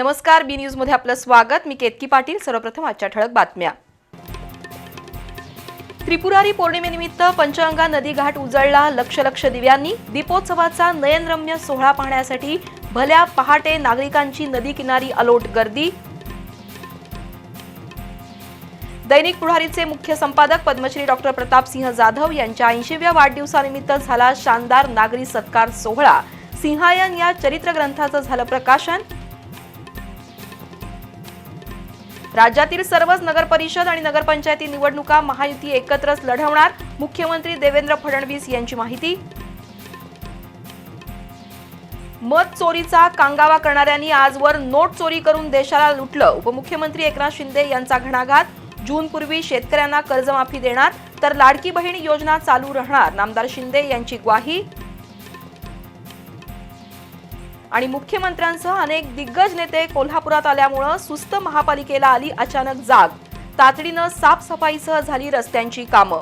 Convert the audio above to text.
नमस्कार बी न्यूजमध्ये आपलं स्वागत. मी केतकी पाटील. सर्वप्रथम आजच्या ठळक बातम्या. त्रिपुरारी पौर्णिमेनिमित्त पंचगंगा नदी घाट उजळला. लक्ष लक्ष दिव्यांनी. दीपोत्सवाचा नयनरम्य सोहळा पाहण्यासाठी भल्या पहाटे नागरिकांची नदी किनारी अलोट गर्दी. दैनिक पुढारीचे मुख्य संपादक पद्मश्री डॉक्टर प्रतापसिंह जाधव यांच्या ऐंशीव्या वाढदिवसानिमित्त झाला शानदार नागरी सत्कार सोहळा. सिंहायन या चरित्र ग्रंथाचं झालं प्रकाशन. राज्यातील सर्वच नगरपरिषद आणि नगरपंचायती निवडणुका महायुती एकत्रच लढवणार. मुख्यमंत्री देवेंद्र फडणवीस यांची माहिती. मत चोरीचा कांगावा करणाऱ्यांनी आजवर नोट चोरी करून देशाला लुटलं. उपमुख्यमंत्री एकनाथ शिंदे यांचा घणाघात. जूनपूर्वी शेतकऱ्यांना कर्जमाफी देणार तर लाडकी बहीण योजना चालू राहणार. नामदार शिंदे यांची ग्वाही. आणि मुख्यमंत्र्यांसह अनेक दिग्गज नेते कोल्हापुरात आल्यामुळं सुस्त महापालिकेला आली अचानक जाग. तातडीनं साफसफाईसह झाली रस्त्यांची कामं.